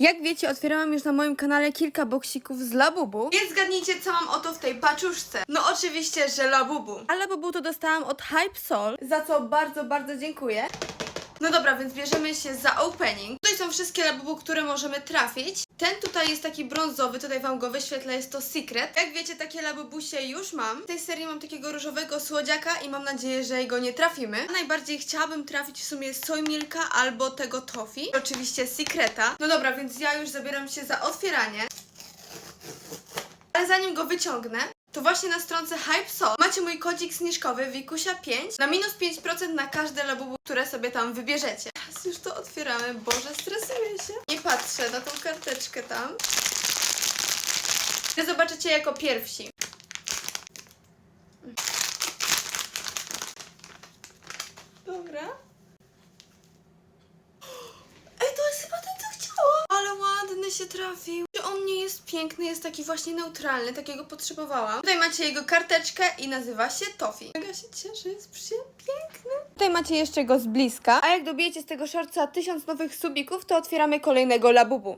Jak wiecie, otwierałam już na moim kanale kilka boksików z Labubu. Więc zgadnijcie, co mam oto w tej paczuszce. No oczywiście, że Labubu. A Labubu to dostałam od Hype Soul, za co bardzo, bardzo dziękuję. No dobra, więc bierzemy się za opening. Tutaj są wszystkie labubu, które możemy trafić. Ten tutaj jest taki brązowy, tutaj wam go wyświetlę, jest to Secret. Jak wiecie, takie labubusie już mam. W tej serii mam takiego różowego słodziaka i mam nadzieję, że jego nie trafimy. Najbardziej chciałabym trafić w sumie Soy Milka albo tego Toffee. Oczywiście Secreta. No dobra, więc ja już zabieram się za otwieranie. Ale zanim go wyciągnę, to właśnie na stronce HypeSol macie mój kodzik zniżkowy Wikusia5 na minus 5% na każde labubu, które sobie tam wybierzecie. Teraz już to otwieramy. Boże, stresuję się. Nie patrzę na tą karteczkę tam. Wy zobaczycie jako pierwsi. Dobra. Ej, to jest chyba ten, co chciałam. Ale ładny się trafił. On nie jest piękny, jest taki właśnie neutralny, takiego potrzebowałam. Tutaj macie jego karteczkę i nazywa się Toffee. Mega się cieszę, jest piękny. Tutaj macie jeszcze go z bliska. A jak dobijecie z tego shortca tysiąc nowych subików, to otwieramy kolejnego labubu.